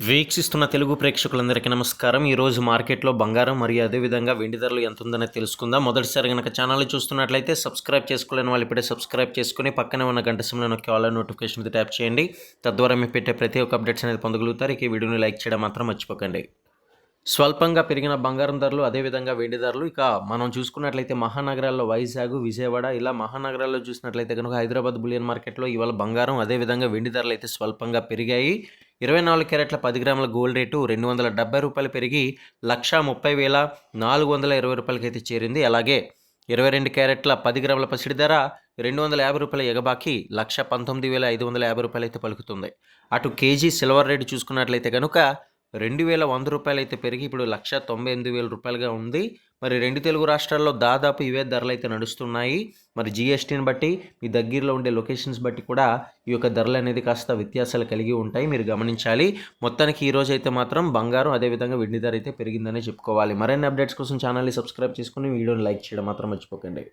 వీక్షిస్తున్న తెలుగు ప్రేక్షకులందరికీ నమస్కారం. ఈరోజు మార్కెట్లో బంగారం మరియు అదేవిధంగా వెండి ధరలు ఎంత ఉందనే తెలుసుకుందాం. మొదటిసారి కనుక ఛానల్ చూస్తున్నట్లయితే సబ్స్క్రైబ్ చేసుకోలేని వాళ్ళు ఇప్పుడే సబ్స్క్రైబ్ చేసుకుని పక్కనే ఉన్న గంట సమయంలో నొక్కి ఆల్ నోటిఫికేషన్ మీద ట్యాప్ చేయండి. తద్వారా మీరు పెట్టే ప్రతి ఒక్క అప్డేట్స్ అనేది పొందగలుగుతారు. ఈ వీడియోని లైక్ చేయడం మాత్రం మర్చిపోకండి. స్వల్పంగా పెరిగిన బంగారం ధరలు అదేవిధంగా వెండి ధరలు ఇక మనం చూసుకున్నట్లయితే మహానగరాల్లో వైజాగ్ విజయవాడ ఇలా మహానగరాల్లో చూసినట్లయితే కనుక హైదరాబాద్ బులియన్ మార్కెట్లో ఇవాళ బంగారం అదేవిధంగా వెండి ధరలు అయితే స్వల్పంగా పెరిగాయి. ఇరవై నాలుగు క్యారెట్ల పది గ్రాముల గోల్డ్ రేటు రెండు వందల డెబ్బై రూపాయలు పెరిగి లక్షా ముప్పై వేల నాలుగు వందల ఇరవై రూపాయలకి అయితే చేరింది. అలాగే ఇరవై రెండు క్యారెట్ల పది గ్రాముల పసిడి ధర రెండు వందల యాభై రూపాయల ఎగబాకి లక్ష పంతొమ్మిది వేల ఐదు వందల యాభై రూపాయలు అయితే పలుకుతుంది. అటు కేజీ సిల్వర్ రేటు చూసుకున్నట్లయితే కనుక రెండు వేల వంద రూపాయలు అయితే పెరిగి ఇప్పుడు లక్ష తొంభై ఎనిమిది వేల రూపాయలుగా ఉంది. మరి రెండు తెలుగు రాష్ట్రాల్లో దాదాపు ఇవే ధరలు అయితే నడుస్తున్నాయి. మరి జిఎస్టీని బట్టి మీ దగ్గరలో ఉండే లొకేషన్స్ బట్టి కూడా ఈ యొక్క ధరలు అనేది కాస్త వ్యత్యాసాలు కలిగి ఉంటాయి. మీరు గమనించాలి. మొత్తానికి ఈ రోజు అయితే మాత్రం బంగారం అదేవిధంగా వెండి ధర అయితే పెరిగిందనే చెప్పుకోవాలి. మరిన్ని అప్డేట్స్ కోసం ఛానల్ని సబ్స్క్రైబ్ చేసుకుని వీడియోని లైక్ చేయడం మాత్రం మర్చిపోకండి.